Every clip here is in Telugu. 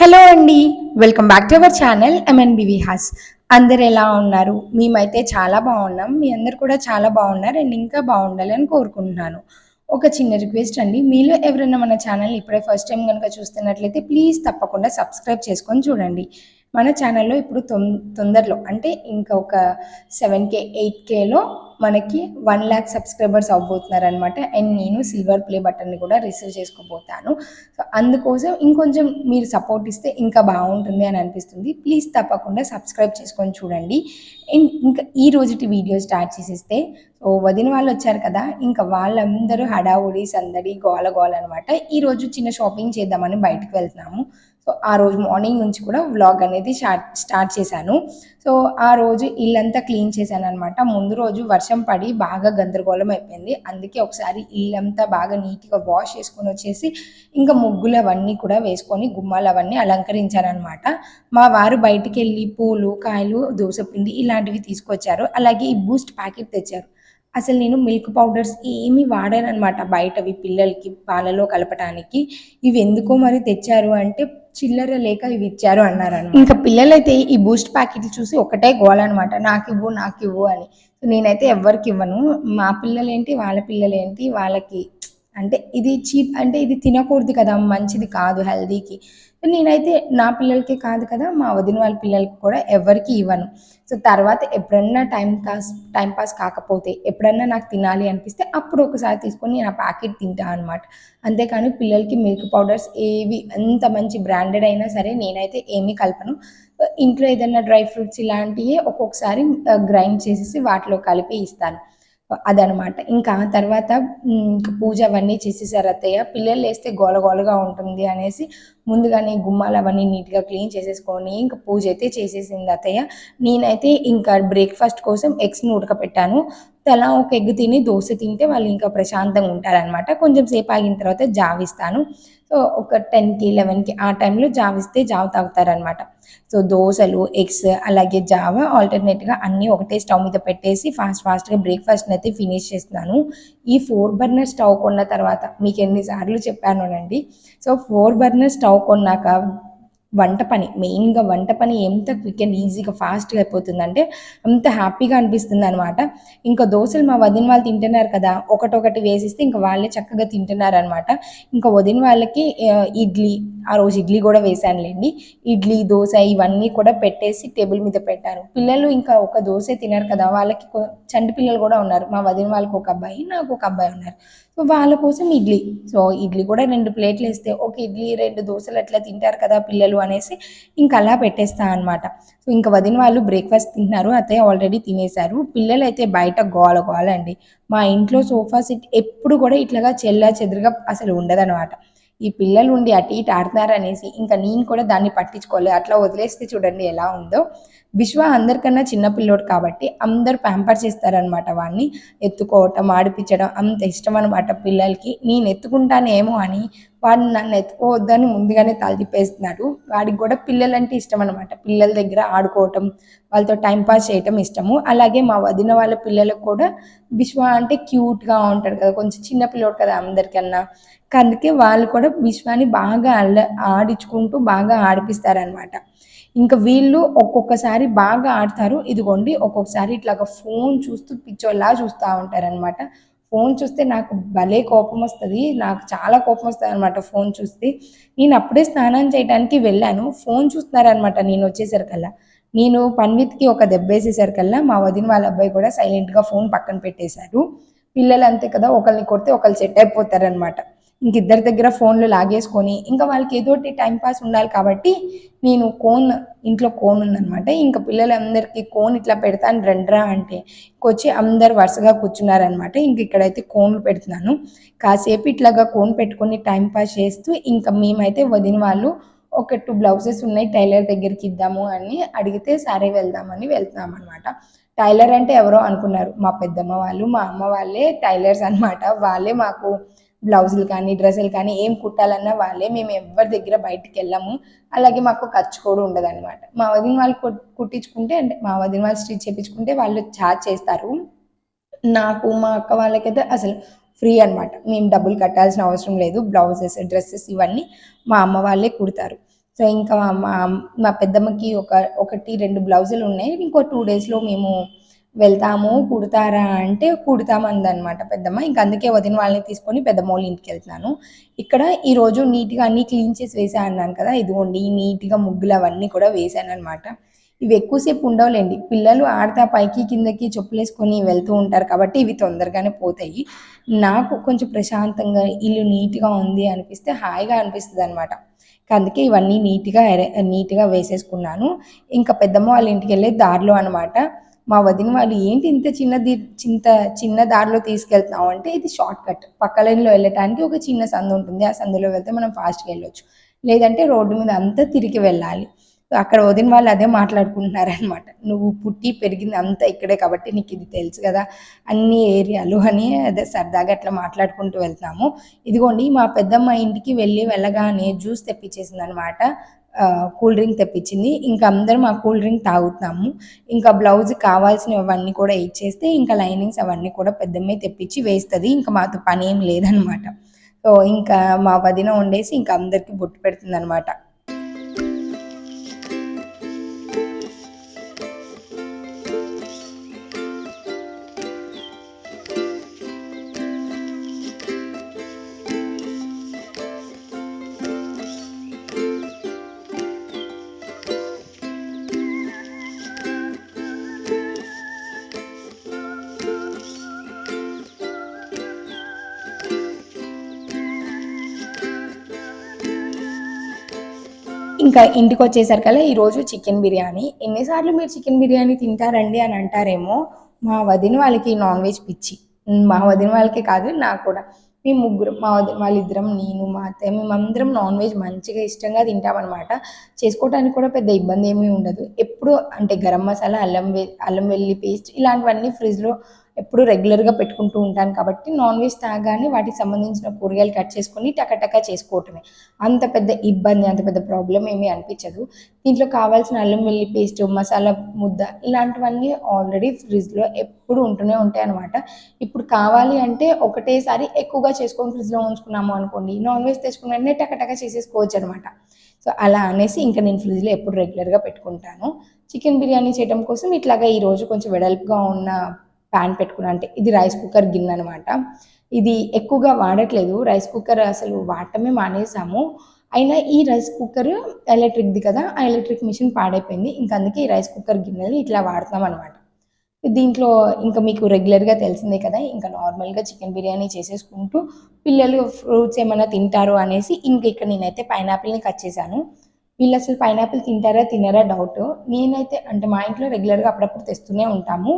హలో అండి. Welcome back to our channel MNB house అందరు ఎలా ఉన్నారు? మేమైతే చాలా బాగున్నాం. మీ అందరు కూడా చాలా బాగున్నారు అండ్ ఇంకా బాగుండాలని కోరుకుంటున్నాను. ఒక చిన్న రిక్వెస్ట్ అండి. మీలో ఎవరైనా మన ఛానల్ ఇప్పుడే ఫస్ట్ టైం కనుక చూస్తున్నట్లయితే ప్లీజ్ తప్పకుండా సబ్స్క్రైబ్ చేసుకొని చూడండి. మన ఛానల్లో ఇప్పుడు తొం తొందరలో అంటే ఇంకా ఒక సెవెన్ కే ఎయిట్ కేలో మనకి వన్ ల్యాక్ సబ్స్క్రైబర్స్ అవ్వబోతున్నారు అనమాట అండ్ నేను సిల్వర్ ప్లే బటన్ని కూడా రిసీవ్ చేసుకోబోతాను. సో అందుకోసం ఇంకొంచెం మీరు సపోర్ట్ ఇస్తే ఇంకా బాగుంటుంది అని అనిపిస్తుంది. ప్లీజ్ తప్పకుండా సబ్స్క్రైబ్ చేసుకొని చూడండి. అండ్ ఇంకా ఈ రోజుటి వీడియో స్టార్ట్ చేసేస్తే సో వదిన వాళ్ళు వచ్చారు కదా ఇంకా వాళ్ళందరూ హడావుడి సందడి గోల గోల అనమాట ఈరోజు చిన్న షాపింగ్ చేద్దామని బయటకు వెళ్తున్నాము. సో ఆ రోజు మార్నింగ్ నుంచి కూడా వ్లాగ్ అనేది స్టార్ట్ స్టార్ట్ చేశాను. సో ఆ రోజు ఇల్లంతా క్లీన్ చేశాను అనమాట ముందు రోజు వర్షం పడి బాగా గందరగోళం అయిపోయింది. అందుకే ఒకసారి ఇల్లంతా బాగా నీట్గా వాష్ చేసుకొని వచ్చేసి ఇంకా ముగ్గులు అవన్నీ కూడా వేసుకొని గుమ్మాలు అవన్నీ అలంకరించాను అనమాట మా వారు బయటికి వెళ్ళి పూలు కాయలు దోసపిండి ఇలాంటివి తీసుకొచ్చారు. అలాగే ఈ బూస్ట్ ప్యాకెట్ తెచ్చారు. అసలు నేను మిల్క్ పౌడర్స్ ఏమీ వాడానమాట బయటవి పిల్లలకి పాలలో కలపటానికి. ఇవి ఎందుకో మరి తెచ్చారు అంటే చిల్లర లేక ఇవి ఇచ్చారు అన్నారు ఇంకా పిల్లలైతే ఈ బూస్ట్ ప్యాకెట్లు చూసి ఒకటే గోలనమాట. నాకు ఇవ్వు నాకు ఇవ్వు అని. నేనైతే ఎవరికి ఇవ్వను. మా పిల్లలేంటి వాళ్ళ పిల్లలేంటి వాళ్ళకి అంటే ఇది చీప్ అంటే ఇది తినకూడదు కదా మంచిది కాదు హెల్దీకి. నేనైతే నా పిల్లలకి కాదు కదా మా వదిన వాళ్ళ పిల్లలకి కూడా ఎవరికి ఇవ్వను. సో తర్వాత ఎప్పుడన్నా టైం పాస్ టైం పాస్ కాకపోతే ఎప్పుడన్నా నాకు తినాలి అనిపిస్తే అప్పుడు ఒకసారి తీసుకొని నేను ఆ ప్యాకెట్ తింటాను అనమాట అంతేకాని పిల్లలకి మిల్క్ పౌడర్స్ ఏవి ఎంత మంచి బ్రాండెడ్ అయినా సరే నేనైతే ఏమీ కలపను. ఇంట్లో ఏదైనా డ్రై ఫ్రూట్స్ ఇలాంటివి ఒక్కొక్కసారి గ్రైండ్ చేసేసి వాటిలో కలిపి ఇస్తాను. అదనమాట. ఇంకా తర్వాత ఇంకా పూజ అవన్నీ చేసేసారు అత్తయ్య. పిల్లలు వేస్తే గోల గోలగా ఉంటుంది అనేసి ముందుగానే గుమ్మాలు అవన్నీ నీట్గా క్లీన్ చేసేసుకొని ఇంకా పూజ అయితే చేసేసింది అత్తయ్య. నేనైతే ఇంకా బ్రేక్ఫాస్ట్ కోసం ఎగ్స్ని ఉడకపెట్టాను. తలా ఒక ఎగ్ తిని దోశ తింటే వాళ్ళు ఇంకా ప్రశాంతంగా ఉంటారనమాట కొంచెం సేపు ఆగిన తర్వాత జావిస్తాను. సో ఒక టెన్కి లెవెన్కి ఆ టైంలో జావిస్తే జావ తాగుతారనమాట సో దోశలు ఎగ్స్ అలాగే జావ ఆల్టర్నేట్గా అన్నీ ఒకటే స్టవ్ మీద పెట్టేసి ఫాస్ట్ ఫాస్ట్గా బ్రేక్ఫాస్ట్ని అయితే ఫినిష్ చేస్తున్నాను. ఈ ఫోర్ బర్నర్ స్టవ్ కొన్న తర్వాత మీకు ఎన్నిసార్లు చెప్పాను అండి సో ఫోర్ బర్నర్ స్టవ్ కొన్నాక వంట పని మెయిన్గా వంట పని ఎంత క్విక్ అండ్ ఈజీగా ఫాస్ట్గా అయిపోతుందంటే అంత హ్యాపీగా అనిపిస్తుంది అనమాట ఇంకా దోశలు మా వదిన వాళ్ళు తింటున్నారు కదా ఒకటొకటి వేసిస్తే ఇంకా వాళ్ళే చక్కగా తింటున్నారు అనమాట ఇంకా వదిన వాళ్ళకి ఇడ్లీ ఆ రోజు ఇడ్లీ కూడా వేశానులేండి. ఇడ్లీ దోశ ఇవన్నీ కూడా పెట్టేసి టేబుల్ మీద పెట్టారు. పిల్లలు ఇంకా ఒక దోశ తినరు కదా వాళ్ళకి చంటి పిల్లలు కూడా ఉన్నారు. మా వదిన వాళ్ళకి ఒక అబ్బాయి నాకు ఒక అబ్బాయి ఉన్నారు. సో వాళ్ళ కోసం ఇడ్లీ. సో ఇడ్లీ కూడా రెండు ప్లేట్లు వేస్తే ఒక ఇడ్లీ రెండు దోశలు అట్లా తింటారు కదా పిల్లలు అనేసి ఇంకా అలా పెట్టేస్తా అనమాట సో ఇంకా వదిన వాళ్ళు బ్రేక్ఫాస్ట్ తింటున్నారు. అత్తయ్య ఆల్రెడీ తినేశారు. పిల్లలు అయితే బయట గోల గోల అండి. మా ఇంట్లో సోఫా సెట్ ఎప్పుడు కూడా ఇట్లాగా చెల్లా చెదురుగా అసలు ఉండదనమాట ఈ పిల్లలు ఉండి అటు ఇటు ఆడుతున్నారు అనేసి ఇంకా నేను కూడా దాన్ని పట్టించుకోలేదు అట్లా వదిలేస్తే చూడండి ఎలా ఉందో. విశ్వ అందరికన్నా చిన్న పిల్లోడు కాబట్టి అందరు ప్యాంపర్ చేస్తారనమాట వాడిని ఎత్తుకోవటం ఆడిపించడం అంత ఇష్టం అనమాట పిల్లలకి. నేను ఎత్తుకుంటానేమో అని వాడిని నన్ను ఎత్తుకోవద్దని ముందుగానే తలదిప్పేస్తున్నాడు వాడికి కూడా పిల్లలంటే ఇష్టం అనమాట పిల్లల దగ్గర ఆడుకోవటం వాళ్ళతో టైంపాస్ చేయటం ఇష్టము. అలాగే మా వదిన వాళ్ళ పిల్లలకు కూడా విశ్వ అంటే క్యూట్గా ఉంటాడు కదా. కొంచెం చిన్న పిల్లోడు కదా అందరికన్నా. అందుకే వాళ్ళు కూడా విశ్వాన్ని బాగా అల్ల ఆడించుకుంటూ బాగా ఆడిపిస్తారనమాట ఇంకా వీళ్ళు ఒక్కొక్కసారి బాగా ఆడతారు. ఇదిగోండి ఒక్కొక్కసారి ఇట్లాగా ఫోన్ చూస్తూ పిచ్చోళ్ళలా చూస్తూ ఉంటారనమాట ఫోన్ చూస్తే నాకు భలే కోపం వస్తుంది. నాకు చాలా కోపం వస్తుంది అనమాట ఫోన్ చూస్తే. నేను అప్పుడే స్నానం చేయడానికి వెళ్ళాను. ఫోన్ చూస్తున్నారనమాట నేను వచ్చేసరికల్లా. నేను పన్విత్కి ఒక దెబ్బ వేసేసరికల్లా మా వదిన వాళ్ళ అబ్బాయి కూడా సైలెంట్గా ఫోన్ పక్కన పెట్టేశారు. పిల్లలు అంతే కదా ఒకరిని కొడితే ఒకళ్ళు సెట్ అయిపోతారనమాట ఇంక ఇద్దరి దగ్గర ఫోన్లు లాగేసుకొని ఇంకా వాళ్ళకి ఏదోటి టైం పాస్ ఉండాలి కాబట్టి నేను కోన్ ఇంట్లో కోన్ ఉందనమాట ఇంకా పిల్లలందరికీ కోన్ ఇట్లా పెడతాను రండ్రా అంటే. ఇంకొచ్చి అందరు వరుసగా కూర్చున్నారనమాట ఇంక ఇక్కడైతే కోన్లు పెడుతున్నాను. కాసేపు ఇట్లాగా కోన్ పెట్టుకొని టైం పాస్ చేస్తూ ఇంకా మేమైతే వదిన వాళ్ళు ఒక టూ బ్లౌజెస్ ఉన్నాయి టైలర్ దగ్గరికి ఇద్దాము అని అడిగితే సరే వెళ్దామని వెళ్తున్నాం అనమాట టైలర్ అంటే ఎవరో అనుకున్నారు. మా పెద్దమ్మ వాళ్ళు మా అమ్మ వాళ్ళే టైలర్స్ అనమాట వాళ్ళే మాకు బ్లౌజులు కానీ డ్రెస్సులు కానీ ఏం కుట్టాలన్నా వాళ్ళే మేము ఎవరి దగ్గర బయటికి వెళ్ళాము. అలాగే మాకు ఖర్చు కూడా ఉండదు అనమాట మా వదిన వాళ్ళు కుట్టించుకుంటే అంటే మా వదిన వాళ్ళు స్టిచ్ చేయించుకుంటే వాళ్ళు ఛార్జ్ చేస్తారు. నాకు మా అక్క వాళ్ళకైతే అసలు ఫ్రీ అనమాట మేము డబ్బులు కట్టాల్సిన అవసరం లేదు. బ్లౌజెస్ డ్రెస్సెస్ ఇవన్నీ మా అమ్మ వాళ్ళే కుడతారు. సో ఇంకా మా మా పెద్దమ్మకి ఒక ఒకటి రెండు బ్లౌజులు ఉన్నాయి. ఇంకో టూ డేస్లో మేము వెళ్తాము కుడతారా అంటే కుడతామందనమాట పెద్దమ్మ. ఇంక అందుకే వదిన వాళ్ళని తీసుకొని పెద్దమ్మ వాళ్ళ ఇంటికి వెళ్తున్నాను. ఇక్కడ ఈరోజు నీట్గా అన్నీ క్లీన్ చేసి వేసా అన్నాను కదా ఇదిగోండి నీట్గా ముగ్గులు అవన్నీ కూడా వేసాను అనమాట ఇవి ఎక్కువసేపు ఉండవులేండి. పిల్లలు ఆడతా పైకి కిందకి చెప్పులు వేసుకొని వెళ్తూ ఉంటారు కాబట్టి ఇవి తొందరగానే పోతాయి. నాకు కొంచెం ప్రశాంతంగా ఇల్లు నీట్గా ఉంది అనిపిస్తే హాయిగా అనిపిస్తుంది అనమాట అందుకే ఇవన్నీ నీట్గా నీట్గా వేసేసుకున్నాను. ఇంకా పెద్దమ్మ వాళ్ళ ఇంటికి వెళ్ళే దారిలో అనమాట మా వదిన వాళ్ళు ఏంటి ఇంత చిన్న చింత చిన్న దారిలో తీసుకెళ్తున్నావు? అంటే ఇది షార్ట్ కట్. పక్క లైన్లో వెళ్ళటానికి ఒక చిన్న సందు ఉంటుంది. ఆ సందులో వెళ్తే మనం ఫాస్ట్గా వెళ్ళొచ్చు. లేదంటే రోడ్డు మీద అంతా తిరిగి వెళ్ళాలి. అక్కడ వదిన వాళ్ళు అదే మాట్లాడుకుంటున్నారనమాట. నువ్వు పుట్టి పెరిగింది అంతా ఇక్కడే కాబట్టి నీకు ఇది తెలుసు కదా. అన్ని ఏరియాలు అని అదే సరదాగా అట్లా మాట్లాడుకుంటూ వెళ్తాము ఇదిగోండి మా పెద్దమ్మ ఇంటికి వెళ్ళి వెళ్ళగానే జ్యూస్ తెప్పించేసింది అనమాట కూల్ డ్రింక్ తెప్పించింది. ఇంకా అందరం ఆ కూల్ డ్రింక్ తాగుతున్నాము. ఇంకా బ్లౌజ్ కావాల్సినవన్నీ కూడా ఇచ్చేస్తే ఇంకా లైనింగ్స్ అవన్నీ కూడా పెద్దమ్మే తెప్పించి వేస్తుంది. ఇంకా మాతో పని ఏం లేదనమాట. సో ఇంకా మా వదిన వండేసి ఇంకా అందరికీ బొట్టు పెడుతుంది అనమాట ఇంకా ఇంటికి వచ్చేసరికల్లా ఈరోజు చికెన్ బిర్యానీ. ఎన్నిసార్లు మీరు చికెన్ బిర్యానీ తింటారండి అని అంటారేమో మా వదిన వాళ్ళకి నాన్ వెజ్ పిచ్చి. మా వదిన వాళ్ళకి కాదు నాకు కూడా. మేము ముగ్గురు మా వదిన వాళ్ళిద్దరం నేను మా అత్తయ్య మేమందరం నాన్ వెజ్ మంచిగా ఇష్టంగా తింటామన్నమాట. చేసుకోవడానికి కూడా పెద్ద ఇబ్బంది ఏమీ ఉండదు. ఎప్పుడు అంటే గరం మసాలా అల్లం వె అల్లం వెల్లి పేస్ట్ ఇలాంటివన్నీ ఫ్రిడ్జ్లో ఎప్పుడు రెగ్యులర్గా పెట్టుకుంటూ ఉంటాను కాబట్టి నాన్ వెజ్ తాగానే వాటికి సంబంధించిన కూరగాయలు కట్ చేసుకొని టకటకా చేసుకోవటమే. అంత పెద్ద ఇబ్బంది అంత పెద్ద ప్రాబ్లం ఏమీ అనిపించదు. దీంట్లో కావాల్సిన అల్లం వెల్లి పేస్ట్ మసాలా ముద్ద ఇలాంటివన్నీ ఆల్రెడీ ఫ్రిడ్జ్లో ఎప్పుడు ఉంటూనే ఉంటాయి అనమాట ఇప్పుడు కావాలి అంటే ఒకటేసారి ఎక్కువగా చేసుకొని ఫ్రిడ్జ్లో ఉంచుకున్నాము అనుకోండి నాన్ వెజ్ తెచ్చుకున్న వెంటనే టకటక చేసేసుకోవచ్చు అనమాట సో అలా అనేసి ఇంకా నేను ఫ్రిడ్జ్లో ఎప్పుడు రెగ్యులర్గా పెట్టుకుంటాను. చికెన్ బిర్యానీ చేయడం కోసం ఇట్లాగా ఈరోజు కొంచెం వెడల్పుగా ఉన్న ప్యాన్ పెట్టుకున్నా అంటే ఇది రైస్ కుక్కర్ గిన్నె అనమాట ఇది ఎక్కువగా వాడట్లేదు. రైస్ కుక్కర్ అసలు వాడటమే మానేసాము. అయినా ఈ రైస్ కుక్కర్ ఎలక్ట్రిక్ది కదా ఆ ఎలక్ట్రిక్ మిషన్ పాడైపోయింది. ఇంకా అందుకే ఈ రైస్ కుక్కర్ గిన్నెని ఇట్లా వాడుతున్నాం అనమాట దీంట్లో ఇంకా మీకు రెగ్యులర్గా తెలిసిందే కదా ఇంకా నార్మల్గా చికెన్ బిర్యానీ చేసేసుకుంటూ పిల్లలు ఫ్రూట్స్ ఏమైనా తింటారు అనేసి ఇంక ఇక్కడ నేనైతే పైనాపిల్ని కట్ చేశాను. వీళ్ళు అసలు పైనాపిల్ తింటారా తినరా డౌట్ నేనైతే అంటే మా ఇంట్లో రెగ్యులర్గా అప్పుడప్పుడు తెస్తూనే ఉంటాము.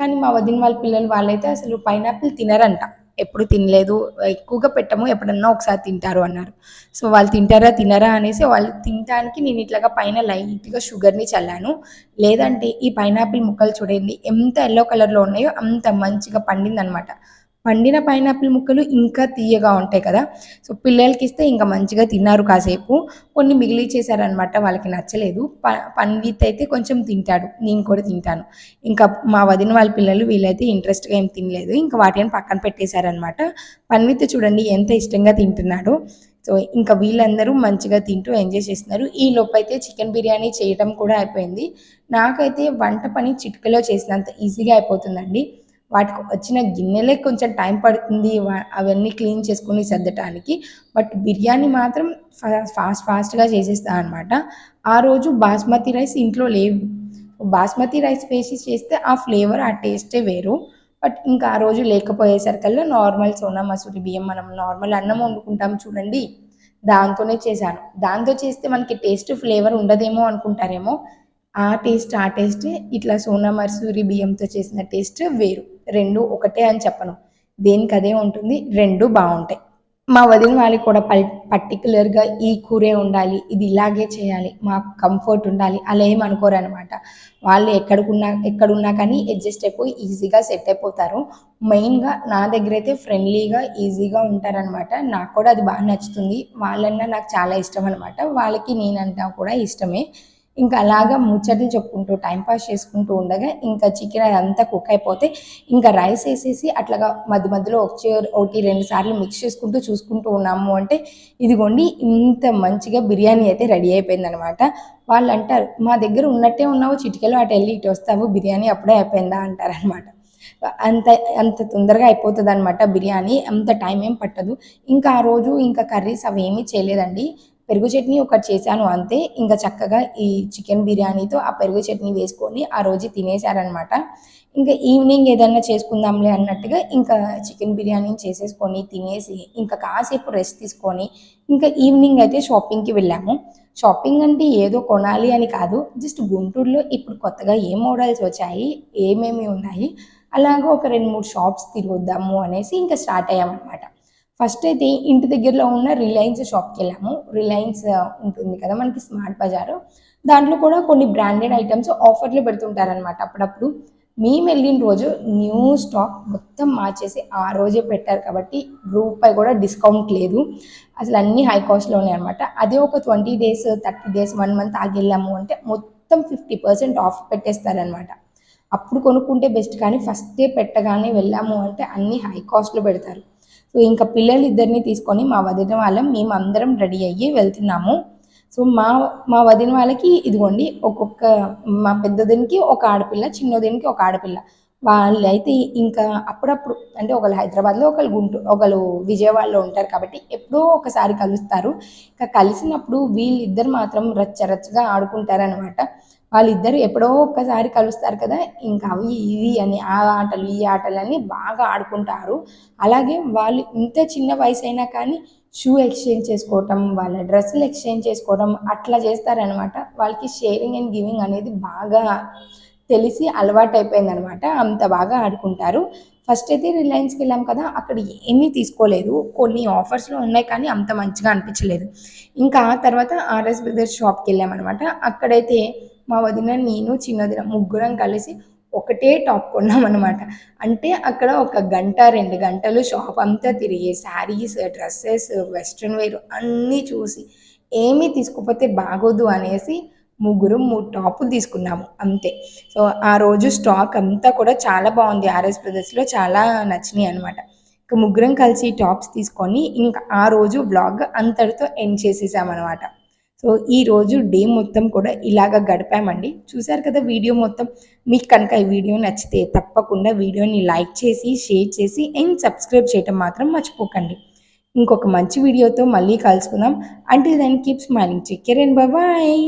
కానీ మా వదిన వాళ్ళ పిల్లలు వాళ్ళైతే అసలు పైనాపిల్ తినరంట. ఎప్పుడు తినలేదు. ఎక్కువగా పెట్టము ఎప్పుడన్నా ఒకసారి తింటారు అన్నారు. సో వాళ్ళు తింటారా తినరా అనేసి వాళ్ళు తినడానికి నేను ఇట్లాగా పైన లైట్గా షుగర్ని చల్లాను. లేదంటే ఈ పైనాపిల్ ముక్కలు చూడండి ఎంత ఎల్లో కలర్లో ఉన్నాయో అంత మంచిగా పండిందనమాట పండిన పైనాపిల్ ముక్కలు ఇంకా తీయగా ఉంటాయి కదా. సో పిల్లలకి ఇస్తే ఇంకా మంచిగా తిన్నారు కాసేపు. కొన్ని మిగిలి చేశారనమాట వాళ్ళకి నచ్చలేదు. ప పన్విత్ అయితే కొంచెం తింటాడు. నేను కూడా తింటాను. ఇంకా మా వదిన వాళ్ళ పిల్లలు వీళ్ళైతే ఇంట్రెస్ట్గా ఏం తినలేదు. ఇంకా వాటిని పక్కన పెట్టేశారనమాట పన్విత్ చూడండి ఎంత ఇష్టంగా తింటున్నాడు. సో ఇంకా వీళ్ళందరూ మంచిగా తింటూ ఎంజాయ్ చేస్తున్నారు. ఈ లోపైతే అయితే చికెన్ బిర్యానీ చేయడం కూడా అయిపోయింది. నాకైతే వంట పని చిటికలో చేసినంత ఈజీగా అయిపోతుందండి. వాటికి వచ్చిన గిన్నెలే కొంచెం టైం పడుతుంది అవన్నీ క్లీన్ చేసుకొని సర్దటానికి. బట్ బిర్యానీ మాత్రం ఫాస్ట్ ఫాస్ట్గా చేసేస్తా అనమాట ఆ రోజు బాస్మతి రైస్ ఇంట్లో లేవు. బాస్మతి రైస్ వేసి చేస్తే ఆ ఫ్లేవర్ ఆ టేస్టే వేరు. బట్ ఇంకా ఆ రోజు లేకపోయేసరికల్లా నార్మల్ సోనా మసూరి బియ్యం మనం నార్మల్ అన్నం వండుకుంటాం చూడండి. దాంతోనే చేశాను. దాంతో చేస్తే మనకి టేస్ట్ ఫ్లేవర్ ఉండదేమో అనుకుంటారేమో. ఆ టేస్ట్ ఆ టేస్ట్. ఇట్లా సోనా మసూరి బియ్యంతో చేసిన టేస్ట్ వేరు. రెండు ఒకటే అని చెప్పను. దేనికి అదే ఉంటుంది? రెండు బాగుంటాయి. మా వదిన వాళ్ళకి కూడా పల్ పర్టికులర్గా ఈ కూరే ఉండాలి ఇది ఇలాగే చేయాలి మాకు కంఫర్ట్ ఉండాలి అలా ఏం అనుకోరు అనమాట వాళ్ళు ఎక్కడికున్నా ఎక్కడున్నా కానీ అడ్జస్ట్ అయిపోయి ఈజీగా సెట్ అయిపోతారు. మెయిన్గా నా దగ్గర అయితే ఫ్రెండ్లీగా ఈజీగా ఉంటారనమాట నాకు కూడా అది బాగా నచ్చుతుంది. వాళ్ళన్నా నాకు చాలా ఇష్టం అనమాట వాళ్ళకి నేనంటా కూడా ఇష్టమే. ఇంకా అలాగా ముచ్చట్లు చెప్పుకుంటూ టైంపాస్ చేసుకుంటూ ఉండగా ఇంకా చికెన్ అదంతా కుక్ అయిపోతే ఇంకా రైస్ వేసేసి అట్లాగా మధ్య మధ్యలో ఒకటి ఒకటి రెండు సార్లు మిక్స్ చేసుకుంటూ చూసుకుంటూ ఉన్నాము అంటే ఇదిగోండి ఇంత మంచిగా బిర్యానీ అయితే రెడీ అయిపోయిందనమాట వాళ్ళు అంటారు మా దగ్గర ఉన్నట్టే ఉన్నావు చిటికెలో అటు వెళ్ళి ఇటు వస్తావు బిర్యానీ అప్పుడే అయిపోయిందా? అంటారనమాట అంత అంత తొందరగా అయిపోతుంది అనమాట బిర్యానీ అంత టైం ఏం పట్టదు. ఇంకా ఆ రోజు ఇంకా కర్రీస్ అవి ఏమీ చేయలేదండి. పెరుగు చట్నీ ఒకటి చేశాను అంతే. ఇంకా చక్కగా ఈ చికెన్ బిర్యానీతో ఆ పెరుగు చట్నీ వేసుకొని ఆ రోజు తినేశారనమాట ఇంకా ఈవినింగ్ ఏదన్నా చేసుకుందాంలే అన్నట్టుగా ఇంకా చికెన్ బిర్యానీ చేసేసుకొని తినేసి ఇంకా కాసేపు రెస్ట్ తీసుకొని ఇంకా ఈవినింగ్ అయితే షాపింగ్కి వెళ్ళాము. షాపింగ్ అంటే ఏదో కొనాలి అని కాదు జస్ట్ గుంటూరులో ఇప్పుడు కొత్తగా ఏ మోడల్స్ వచ్చాయి ఏమేమి ఉన్నాయి అలాగే ఒక రెండు మూడు షాప్స్ తిరుగుద్దాము అనేసి ఇంకా స్టార్ట్ అయ్యామన్నమాట. ఫస్ట్ అయితే ఇంటి దగ్గరలో ఉన్న రిలయన్స్ షాప్కి వెళ్ళాము. రిలయన్స్ ఉంటుంది కదా మనకి స్మార్ట్ బజార్. దాంట్లో కూడా కొన్ని బ్రాండెడ్ ఐటమ్స్ ఆఫర్లు పెడుతుంటారనమాట అప్పుడప్పుడు మేము వెళ్ళిన రోజు న్యూ స్టాక్ మొత్తం మార్చేసి ఆ రోజే పెట్టారు కాబట్టి రూపాయి కూడా డిస్కౌంట్ లేదు. అసలు అన్నీ హై కాస్ట్లోనే అనమాట అదే ఒక twenty days thirty days one month ఆగి వెళ్ళాము అంటే మొత్తం ఫిఫ్టీ పర్సెంట్ ఆఫ్ పెట్టేస్తారనమాట అప్పుడు కొనుక్కుంటే బెస్ట్ కానీ ఫస్టే పెట్టగానే వెళ్ళాము అంటే అన్ని హై కాస్ట్లో పెడతారు. సో ఇంకా పిల్లలు ఇద్దరిని తీసుకొని మా వదిన వాళ్ళం. మేము అందరం రెడీ అయ్యి వెళ్తున్నాము. సో మా మా వదిన వాళ్ళకి ఇదిగోండి ఒక్కొక్క మా పెద్దదినికి ఒక ఆడపిల్ల చిన్నదినికి ఒక ఆడపిల్ల. వాళ్ళు అయితే ఇంకా అప్పుడప్పుడు అంటే ఒకళ్ళు హైదరాబాద్లో ఒకళ్ళు గుంటూరు ఒకళ్ళు విజయవాడలో ఉంటారు కాబట్టి ఎప్పుడో ఒకసారి కలుస్తారు. ఇంకా కలిసినప్పుడు వీళ్ళిద్దరు మాత్రం రచ్చ రచ్చగా ఆడుకుంటారనమాట వాళ్ళిద్దరు ఎప్పుడో ఒక్కసారి కలుస్తారు కదా ఇంకా అవి ఇది అని ఆ ఆటలు ఈ ఆటలు అని బాగా ఆడుకుంటారు. అలాగే వాళ్ళు ఇంత చిన్న వయసు అయినా కానీ షూ ఎక్స్చేంజ్ చేసుకోవటం వాళ్ళ డ్రెస్సులు ఎక్స్చేంజ్ చేసుకోవడం అట్లా చేస్తారనమాట. వాళ్ళకి షేరింగ్ అండ్ గివింగ్ అనేది బాగా తెలిసి అలవాటు అయిపోయిందనమాట అంత బాగా ఆడుకుంటారు. ఫస్ట్ అయితే రిలయన్స్కి వెళ్ళాం కదా అక్కడ ఏమీ తీసుకోలేదు. కొన్ని ఆఫర్స్లో ఉన్నాయి కానీ అంత మంచిగా అనిపించలేదు. ఇంకా తర్వాత ఆర్ఎస్ బ్రదర్స్ షాప్కి వెళ్ళామన్నమాట అక్కడైతే మా వదిన నేను చిన్నదిన ముగ్గురం కలిసి ఒకటే టాప్ కొన్నాం అనమాట అంటే అక్కడ ఒక గంట రెండు గంటలు షాప్ అంతా తిరిగి శారీస్ డ్రెస్సెస్ వెస్ట్రన్ వేర్ అన్నీ చూసి ఏమీ తీసుకోపోతే బాగోదు అనేసి ముగ్గురు మూడు టాపులు తీసుకున్నాము అంతే. సో ఆ రోజు స్టాక్ అంతా కూడా చాలా బాగుంది. ఆర్ఎస్ బ్రదర్స్లో చాలా నచ్చినాయి అనమాట ఇక ముగ్గురం కలిసి టాప్స్ తీసుకొని ఇంకా ఆ రోజు బ్లాగ్ అంతటితో ఎండ్ చేసేసామన్నమాట. సో ఈ రోజు డే మొత్తం కూడా ఇలాగ గడిపామండి. చూసారు కదా వీడియో మొత్తం? మీకు కనుక ఈ వీడియో నచ్చితే తప్పకుండా వీడియోని లైక్ చేసి షేర్ చేసి అండ్ సబ్స్క్రైబ్ చేయటం మాత్రం మర్చిపోకండి. ఇంకొక మంచి వీడియోతో మళ్ళీ కలుసుకుందాం. Until then keep smiling take care and bye